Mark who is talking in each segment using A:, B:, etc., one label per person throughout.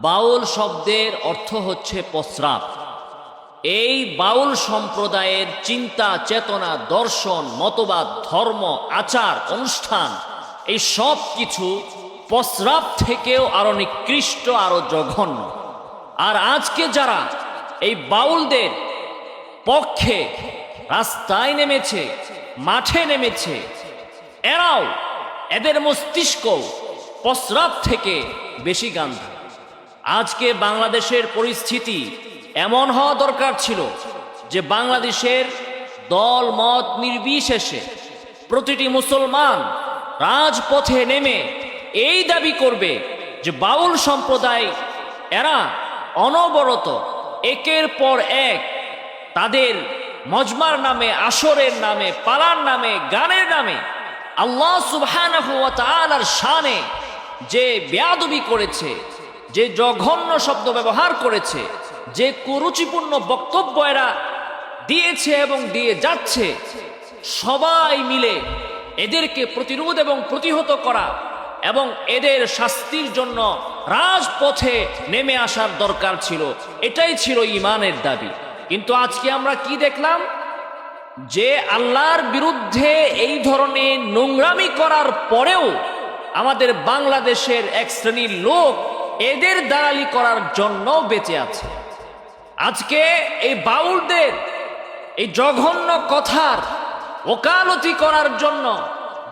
A: বাউল শব্দের অর্থ হচ্ছে প্রস্রাব। এই বাউল সম্প্রদায়ের চিন্তা, চেতনা, দর্শন, মতবাদ, ধর্ম, আচার, অনুষ্ঠান, এই সব কিছু প্রস্রাব থেকেও আরও নিকৃষ্ট, আরও জঘন্য। আর আজকে যারা এই বাউলদের পক্ষে রাস্তায় নেমেছে, মাঠে নেমেছে, এরাও এদের মস্তিষ্ক প্রস্রাব থেকে বেশি গান্ধা। আজকে বাংলাদেশের পরিস্থিতি এমন হওয়া দরকার ছিল যে বাংলাদেশের দল মত নির্বিশেষে প্রতিটি মুসলমান রাজপথে নেমে এই দাবি করবে যে বাউল সম্প্রদায়, এরা অনবরত একের পর এক তাদের মজমার নামে, আসরের নামে, পালার নামে, গানের নামে আল্লাহ তাআলার শানে যে বেয়াদবি করেছে, যে জঘন্য শব্দ ব্যবহার করেছে, যে কুরুচিপূর্ণ বক্তব্য এরা দিয়েছে এবং দিয়ে যাচ্ছে, সবাই মিলে এদেরকে প্রতিরোধ এবং প্রতিহত করা এবং এদের শাস্তির জন্য রাজপথে নেমে আসার দরকার ছিল। এটাই ছিল ইমানের দাবি। কিন্তু আজকে আমরা কি দেখলাম? যে আল্লাহর বিরুদ্ধে এই ধরনের নোংরামি করার পরেও আমাদের বাংলাদেশের এক শ্রেণির লোক এদের দালালি করার জন্য বেঁচে আছে। আজকে এই বাউলদের এই জঘন্য কথার ওকালতি করার জন্য,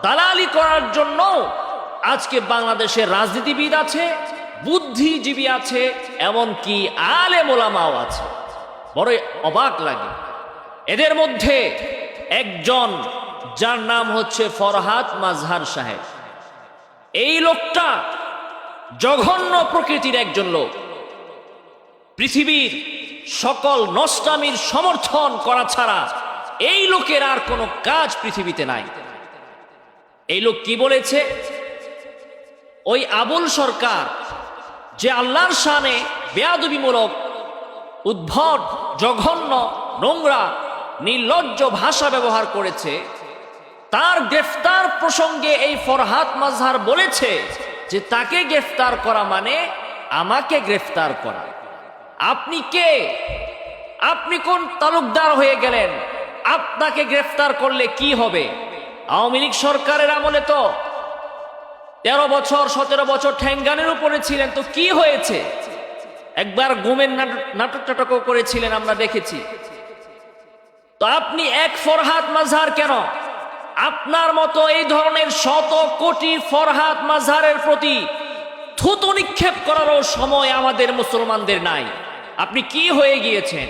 A: দালালি করার জন্য আজকে বাংলাদেশের রাজনীতিবিদ আছে, বুদ্ধিজীবী আছে, এমনকি আলে মোলামাও আছে। বড় অবাক লাগে। এদের মধ্যে একজন যার নাম হচ্ছে ফরহাদ মাজহার সাহেব। এই লোকটা জঘন্য প্রকৃতির একজন লোক। পৃথিবীর সকল নষ্টামির সমর্থন করা ছাড়া এই লোকের আর কোনো কাজ পৃথিবীতে নাই। এই লোক কি বলেছে? ওই আবুল সরকার যে আল্লাহর শানে বেয়াদবিমূলক, উদ্ভট, জঘন্য, নোংরা নির্লজ্জ ভাষা ব্যবহার করেছে। তার গ্রেফতার প্রসঙ্গে এই ফরহাত মাজহার বলেছে যে, তাকে গ্রেফতার করা মানে আমাকে গ্রেফতার করা। আপনি কে? আপনি কোন তালুকদার হয়ে গেলেন? আপনাকে গ্রেফতার করলে কি হবে? আওয়ামী লীগ সরকারের আমলে তো তেরো বছর, সতেরো বছর ঠ্যাঙ্গানের উপরে ছিলেন, তো কি হয়েছে? একবার গুমের নাটক টাটকও করেছিলেন, আমরা দেখেছি। তো আপনি এক ফরহাদ মাঝহার কেন? আপনার মতো এই ধরনের শত কোটি ফরহাদ মাঝহারের প্রতি থুতু নিক্ষেপ করারও সময় আমাদের মুসলমানদের নাই। আপনি কি হয়ে গিয়েছেন?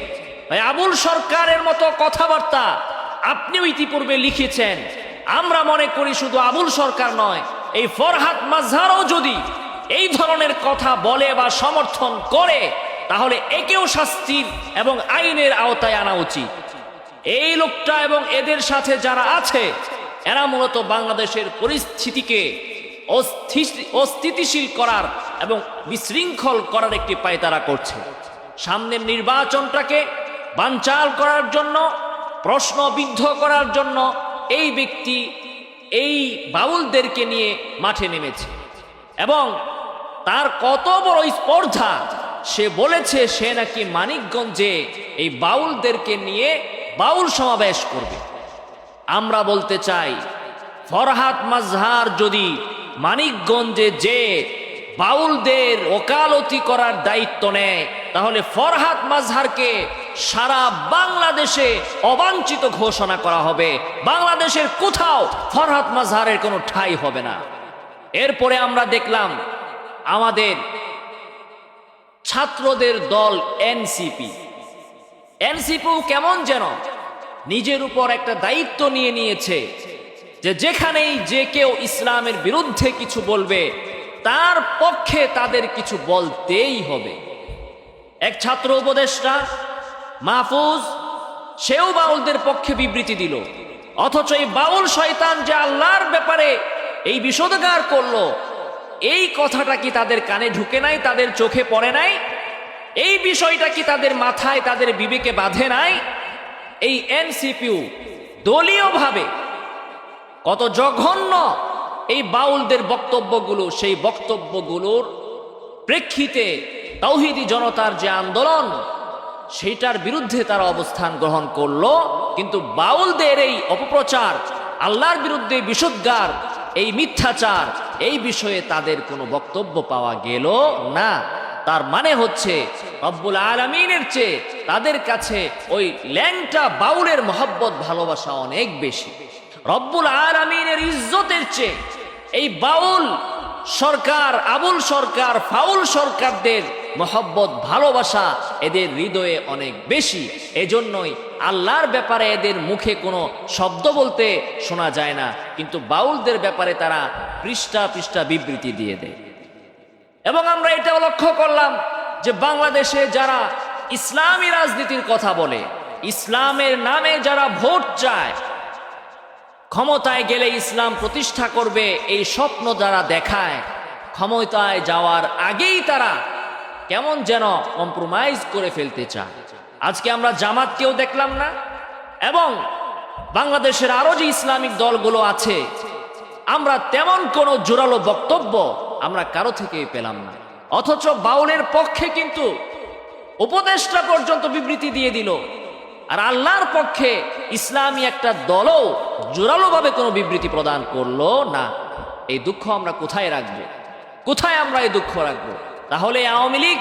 A: আবুল সরকারের মতো কথাবার্তা আপনিও ইতিপূর্বে লিখেছেন। আমরা মনে করি শুধু আবুল সরকার নয়, এই ফরহাদ মাঝহারও যদি এই ধরনের কথা বলে বা সমর্থন করে, তাহলে একেও শাস্তির এবং আইনের আওতায় আনা উচিত। এই লোকটা এবং এদের সাথে যারা আছে, এরা মূলত বাংলাদেশের পরিস্থিতিকে অস্থি- অস্থিতিশীল করার এবং বিশৃঙ্খল করার একটি পায়তারা করছে। সামনের নির্বাচনটাকে বানচাল করার জন্য প্রশ্নবিদ্ধ করার জন্য এই ব্যক্তি এই বাউলদেরকে নিয়ে মাঠে নেমেছে। এবং তার কত বড় স্পর্ধা, সে বলেছে সে নাকি মানিকগঞ্জে এই বাউলদেরকে নিয়ে বাউল সমাবেশ করবে। আমরা বলতে চাই, ফরহাদ মাজহার যদি মানিকগঞ্জে যে বাউলদের ওকালতি করার দায়িত্ব নেয়, তাহলে ফরহাদ মাজহারকে সারা বাংলাদেশে অবাঞ্ছিত ঘোষণা করা হবে। বাংলাদেশের কোথাও ফরহাদ মাজহারের কোনো ঠাই হবে না। এরপরে আমরা দেখলাম, আমাদের ছাত্রদের দল এনসিপি। এনসিপিও কেমন যেন নিজের উপর একটা দায়িত্ব নিয়ে নিয়েছে যে যেখানেই যে কেউ ইসলামের বিরুদ্ধে কিছু বলবে, তার পক্ষে তাদের কিছু বলতেই হবে। এক ছাত্র উপদেষ্টা, মাহফুজ, সেও বাউলদের পক্ষে বিবৃতি দিল। অথচ এই বাউল শয়তান যে আল্লাহর ব্যাপারে এই বিষোদগার করল, এই কথাটা কি তাদের কানে ঢুকে নাই, তাদের চোখে পড়ে নাই? এই বিষয়টা কি তাদের মাথায়, তাদের বিবেকে বাঁধে নাই? এই এনসিপিউ দলীয়ভাবে কত জঘন্য এই বাউলদের বক্তব্যগুলো, সেই বক্তব্যগুলোর প্রেক্ষিতে তৌহিদি জনতার যে আন্দোলন, সেইটার বিরুদ্ধে তারা অবস্থান গ্রহণ করল। কিন্তু বাউলদের এই অপপ্রচার, আল্লাহর বিরুদ্ধে বিশুদ্ধার, এই মিথ্যাচার, এই বিষয়ে তাদের কোনো বক্তব্য পাওয়া গেল না। তার মানে হচ্ছে রব্বুল আলমিনের চেয়ে তাদের কাছে ওই ল্যাংটা বাউলের মহব্বত, ভালোবাসা অনেক বেশি। রব্বুল আলমিনের ইজ্জতের চেয়ে এই বাউল সরকার, আবুল সরকার, ফাউল সরকারদের মহব্বত, ভালোবাসা এদের হৃদয়ে অনেক বেশি। এজন্যই আল্লাহর ব্যাপারে এদের মুখে কোনো শব্দ বলতে শোনা যায় না, কিন্তু বাউলদের ব্যাপারে তারা পৃষ্ঠা পৃষ্ঠা বিবৃতি দিয়ে দেয়। এবং আমরা এটাও লক্ষ্য করলাম যে বাংলাদেশে যারা ইসলামী রাজনীতির কথা বলে, ইসলামের নামে যারা ভোট চায়, ক্ষমতায় গেলে ইসলাম প্রতিষ্ঠা করবে এই স্বপ্ন যারা দেখায়। ক্ষমতায় যাওয়ার আগেই তারা কেমন যেন কম্প্রোমাইজ করে ফেলতে চায়। আজকে আমরা জামাতকেও দেখলাম না, এবং বাংলাদেশের আরও যে ইসলামিক দলগুলো আছে, আমরা তেমন কোনো জোরালো বক্তব্য আমরা কারও থেকেই পেলাম না। অথচ বাউলের পক্ষে কিন্তু উপদেষ্টা পর্যন্ত বিবৃতি দিয়ে দিল। আর আল্লাহর পক্ষে ইসলামী একটা দলও জোরালোভাবে কোনো বিবৃতি প্রদান করল না। এই দুঃখ আমরা কোথায় রাখব? কোথায় আমরা এই দুঃখ রাখব? তাহলে আওয়ামী লীগ,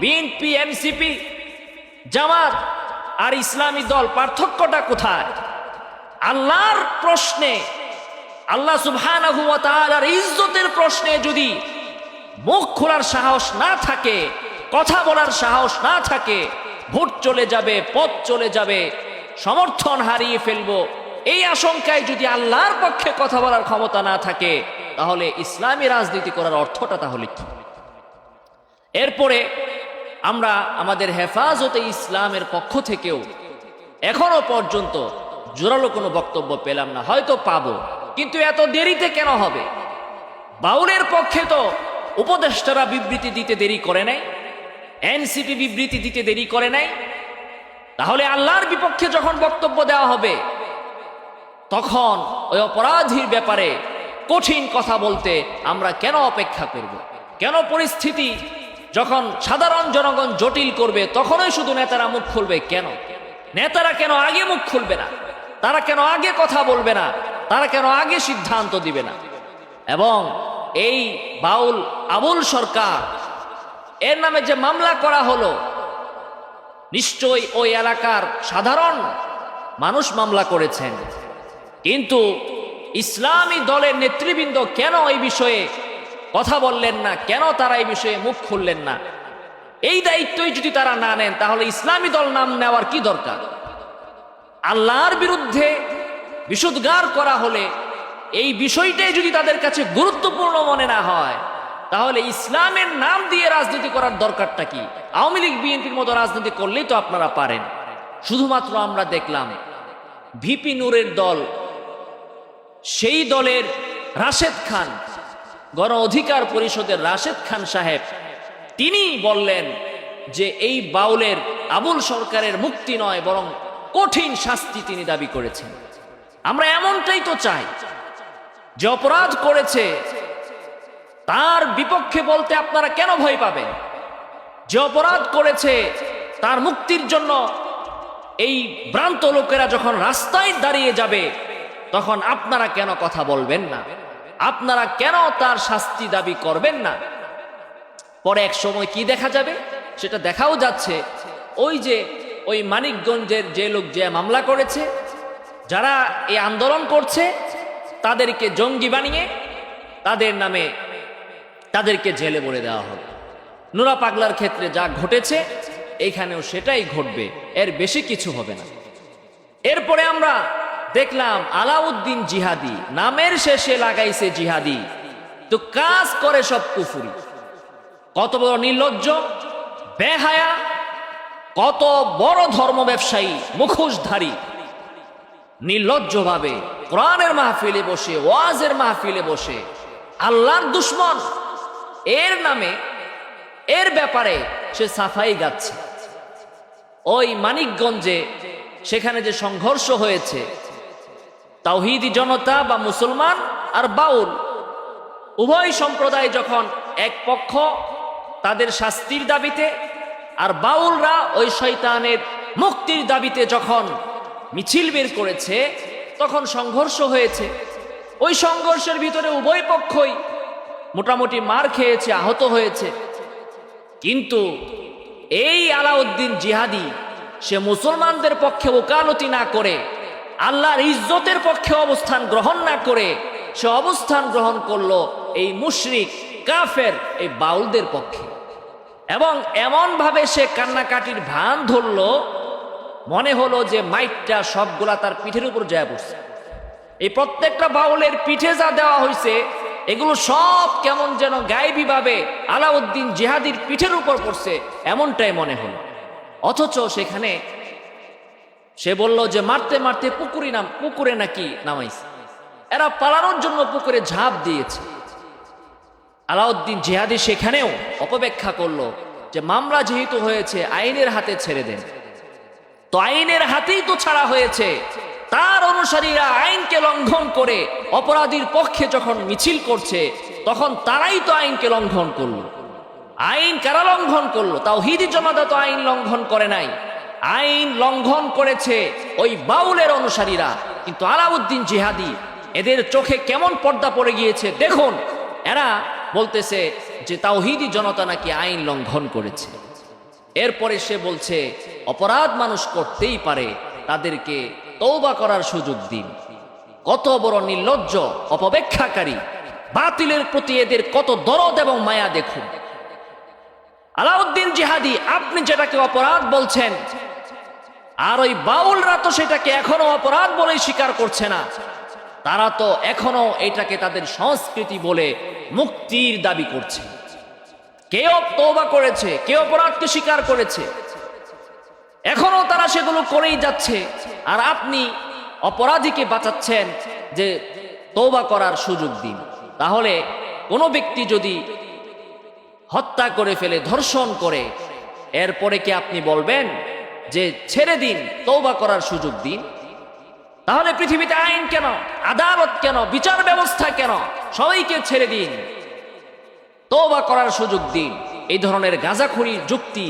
A: বিএনপি এনসিপি জামাত আর ইসলামী দল পার্থক্যটা কোথায়? আল্লাহর প্রশ্নে আল্লাহ তাআলার ইজ্জতের প্রশ্নে যদি মুখ খোলার সাহস না থাকে, কথা বলার সাহস না থাকে, ভোট চলে যাবে, পথ চলে যাবে, সমর্থন হারিয়ে ফেলব, এই আশঙ্কায় যদি আল্লাহর পক্ষে কথা বলার ক্ষমতা না থাকে, তাহলে ইসলামী রাজনীতি করার অর্থটা তাহলে কি? এরপরে আমরা আমাদের হেফাজতে ইসলামের পক্ষ থেকেও এখনও পর্যন্ত জোরালো কোনো বক্তব্য পেলাম না, হয়তো পাবো। কিন্তু এত দেরিতে কেন হবে? বাউলের পক্ষে তো উপদেষ্টারা বিবৃতি দিতে দেরি করে নাই, এনসিপি বিবৃতি দিতে দেরি করে নাই। তাহলে আল্লাহর বিপক্ষে যখন বক্তব্য দেওয়া হবে, তখন ওই অপরাধীর ব্যাপারে কঠিন কথা বলতে আমরা কেন অপেক্ষা করব? কেন পরিস্থিতি যখন সাধারণ জনগণ জটিল করবে, তখনই শুধু নেতারা মুখ খুলবে কেন? নেতারা কেন আগে মুখ খুলবে না? তারা কেন আগে কথা বলবে না? তারা কেন আগে সিদ্ধান্ত দিবে না? এবং এই বাউল আবুল সরকার, এর নামে যে মামলা করা হলো, নিশ্চয়ই ওই এলাকার সাধারণ মানুষ মামলা করেছেন। কিন্তু ইসলামী দলের নেতৃবৃন্দ কেন এই বিষয়ে কথা বললেন না? কেন তারা এই বিষয়ে মুখ খুললেন না? এই দায়িত্বই যদি তারা না নেন, তাহলে ইসলামী দল নাম নেওয়ার কি দরকার? আল্লাহর বিরুদ্ধে বিশুদ্গার করা হলে এই বিষয়টাই যদি তাদের কাছে গুরুত্বপূর্ণ মনে না হয়, তাহলে ইসলামের নাম দিয়ে রাজনীতি করার দরকারটা কি? আওয়ামী লীগ, বিএনপির মতো রাজনীতি করলেই তো আপনারা পারেন। শুধুমাত্র আমরা দেখলাম, ভিপি নূরের দল, সেই দলের রাশেদ খান, গণ অধিকার পরিষদের রাশেদ খান সাহেব, তিনি বললেন যে এই বাউলের আবুল সরকারের মুক্তি নয়, বরং কঠিন শাস্তি তিনি দাবি করেছেন। আমরা এমনটাই তো চাই। যে অপরাধ করেছে, তার বিপক্ষে বলতে আপনারা কেন ভয় পাবেন? যে অপরাধ করেছে, তার মুক্তির জন্য এই ভ্রান্ত লোকেরা যখন রাস্তায় দাঁড়িয়ে যাবে, তখন আপনারা কেন কথা বলবেন না? আপনারা কেন তার শাস্তি দাবি করবেন না? পরে এক সময় কি দেখা যাবে? সেটা দেখাও যাচ্ছে। ওই যে, ওই মানিকগঞ্জের যে লোক যে মামলা করেছে যারা এই আন্দোলন করছে, তাদেরকে জঙ্গি বানিয়ে তাদের নামে তাদেরকে জেলে বলে দেওয়া হবে। নোরা পাগলার ক্ষেত্রে যা ঘটেছে এইখানেও সেটাই ঘটবে। এর বেশি কিছু হবে না। এরপরে আমরা দেখলাম আলাউদ্দিন জিহাদি, নামের শেষে লাগাইছে জিহাদি। তো কাজ করে সব কুফুরি। কত বড় নির্লজ্জ, বেহায়া, কত বড় ধর্ম ব্যবসায়ী মুখোশধারী। নির্লজ্জভাবে কোরআনের মাহফিলে বসে, ওয়াজের মাহফিলে বসে, আল্লাহর দুশ্মন। এর নামে, এর ব্যাপারে সে সাফাই গাচ্ছে। ওই মানিকগঞ্জে সেখানে যে সংঘর্ষ হয়েছে, তাওহিদি জনতা বা মুসলমান আর বাউল, উভয় সম্প্রদায় যখন এক পক্ষ তাদের শাস্তির দাবিতে আর বাউলরা ওই শয়তানের মুক্তির দাবিতে যখন মিছিল বের করেছে, তখন সংঘর্ষ হয়েছে। ওই সংঘর্ষের ভিতরে উভয় পক্ষই মোটামুটি মার খেয়েছে, আহত হয়েছে। কিন্তু এই আলাউদ্দিন জিহাদি, সে মুসলমানদের পক্ষে ওকালতি না করে, আল্লাহর ইজ্জতের পক্ষে অবস্থান গ্রহণ না করে, সে অবস্থান গ্রহণ করল এই মুশরিক, কাফের, এই বাউলদের পক্ষে। এবং এমনভাবে সে কান্নাকাটির ভান ধরল মনে হলো যে মাইকটা সবগুলা তার পিঠের উপর জয়া পড়ছে। এই প্রত্যেকটা বাউলের পিঠে যা দেওয়া হয়েছে এগুলো সব কেমন যেন গায়েবীভাবে আলাউদ্দিন জেহাদির পিঠের উপর পড়ছে, এমনটাই মনে হলো। অথচ সেখানে সে বলল যে মারতে মারতে পুকুরি নাম, পুকুরে নাকি নামাইছে। এরা পালানোর জন্য পুকুরে ঝাঁপ দিয়েছে। আলাউদ্দিন জেহাদি সেখানেও অপব্যাখ্যা করল যে মামলা যেহেতু হয়েছে, আইনের হাতে ছেড়ে দেন। তো আইনের হাতেই তো ছাড়া হয়েছে। তার অনুসারীরা আইনকে লঙ্ঘন করে অপরাধীর পক্ষে যখন মিছিল করছে, তখন তারাই তো আইনকে লঙ্ঘন করল। আইন কারা লঙ্ঘন করল? তাও হিদি জমাদা তো আইন লঙ্ঘন করে নাই। আইন লঙ্ঘন করেছে ওই বাউলের অনুসারীরা। কিন্তু আলাউদ্দিন জিহাদি, এদের চোখে কেমন পর্দা পড়ে গিয়েছে দেখুন। এরা বলতেছে যে তাওহিদি জনতা নাকি আইন লঙ্ঘন করেছে। এরপরে সে বলছে, অপরাধ মানুষ করতেই পারে, তাদেরকে তৌবা করার সুযোগ দিন। কত বড় নির্লজ্জ, অপব্যাখ্যাকারী, বাতিলের প্রতি এদের কত দরদ এবং মায়া দেখুন। আলাউদ্দিন জিহাদি, আপনি যেটাকে অপরাধ বলছেন, আর ওই বাউলরা তো সেটাকে এখনও অপরাধ বলেই স্বীকার করছে না। তারা তো এখনও এটাকে তাদের সংস্কৃতি বলে মুক্তির দাবি করছে। কেউ তৌবা করেছে? কেউ অপরাধকে স্বীকার করেছে? এখনও তারা সেগুলো করেই যাচ্ছে। আর আপনি অপরাধীকে বাঁচাচ্ছেন যে তৌবা করার সুযোগ দিন। তাহলে কোনো ব্যক্তি যদি হত্যা করে ফেলে, ধর্ষণ করে, এরপরে কি আপনি বলবেন যে ছেড়ে দিন তৌবা করার সুযোগ দিন? তাহলে পৃথিবীতে আইন কেন, আদালত কেন, বিচার ব্যবস্থা কেন, সবাইকে ছেড়ে দিন। তৌবা করার সুযোগ দিন। এই ধরনের গাঁজাখুরি যুক্তি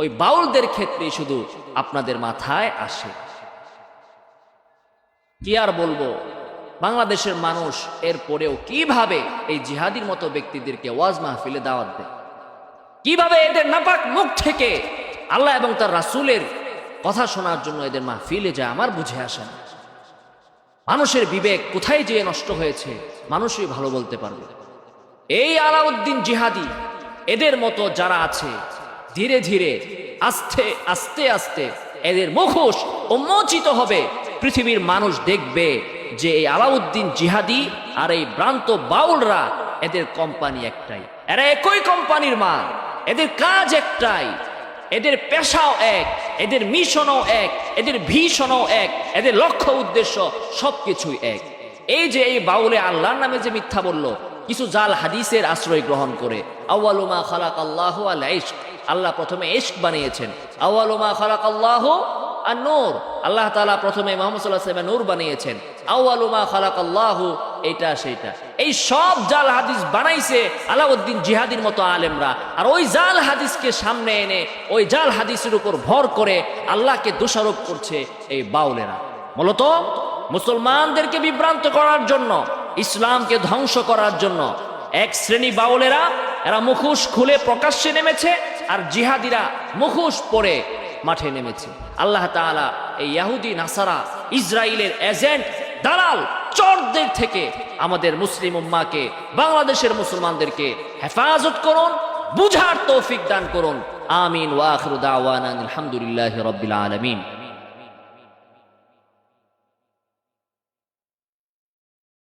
A: ওই বাউলদের ক্ষেত্রে শুধু আপনাদের মাথায় আসে। কি আর বলব? বাংলাদেশের মানুষ এর পরেও কীভাবে এই জিহাদির মতো ব্যক্তিদেরকে ওয়াজ মাহফিলে দাওয়াত দেয়? কীভাবে এদের নাপাক মুখ থেকে আল্লাহ এবং তার রাসুলের কথা শোনার জন্য এদের মাহফিলে যায় আমার বুঝে আসে মানুষের বিবেক কোথায় যেয়ে নষ্ট হয়েছে, মানুষই ভালো বলতে পারবে। এই আলাউদ্দিন জিহাদি, এদের মতো যারা আছে, ধীরে ধীরে, আস্তে আস্তে আস্তে এদের মুখোশ উন্মোচিত হবে। পৃথিবীর মানুষ দেখবে যে এই আলাউদ্দিন জিহাদি আর এই ভ্রান্ত বাউলরা এদের কোম্পানি একটাই। এরা একই কোম্পানির মাল, এদের কাজ একটাই। এদের পেশাও এক, এদের মিশনও এক, এদের ভীষণও এক, এদের লক্ষ্য উদ্দেশ্য সবকিছুই এক। এই যে এই বাউলে আল্লাহর নামে যে মিথ্যা বলল কিছু জাল হাদিসের আশ্রয় গ্রহণ করে। আউয়ালুমা খালাক আল্লাহ আল ইশক। আল্লাহ প্রথমে ইশক বানিয়েছেন। আউয়ালুমা খালাক আল্লাহ আর নূর। আল্লাহ তাআলা প্রথমে মোহাম্মদ সাল্লাহ সাল্লামে নূর বানিয়েছেন। আউয়ালুমা খালাক আল্লাহ এটা সেটা। এই সব জাল হাদিস বানাইছে আলাউদ্দিন জিহাদির মতো আলেমরা। আর ওই জাল হাদিসকে সামনে এনে ওই জাল হাদিসের উপর ভর করে আল্লাহকে দোষারোপ করছে এই বাউলেরা। মূলত মুসলমানদেরকে বিভ্রান্ত করার জন্য ইসলামকে ধ্বংস করার জন্য। এক শ্রেণি বাউলেরা, এরা মুখোশ খুলে প্রকাশ্যে নেমেছে আর জিহাদিরা মুখোশ পরে মাঠে নেমেছে। আল্লাহ তাআলা এই ইয়াহুদি, নাসারা ইসরায়েলের এজেন্ট দালাল, চরদের থেকে আমাদের মুসলিম উম্মাকে, বাংলাদেশের মুসলমানদেরকে হেফাজত করুন, বুঝার তৌফিক দান করুন। আমিন ওয়াখরু দাওয়ানা আলহামদুলিল্লাহি রাব্বিল আলামিন।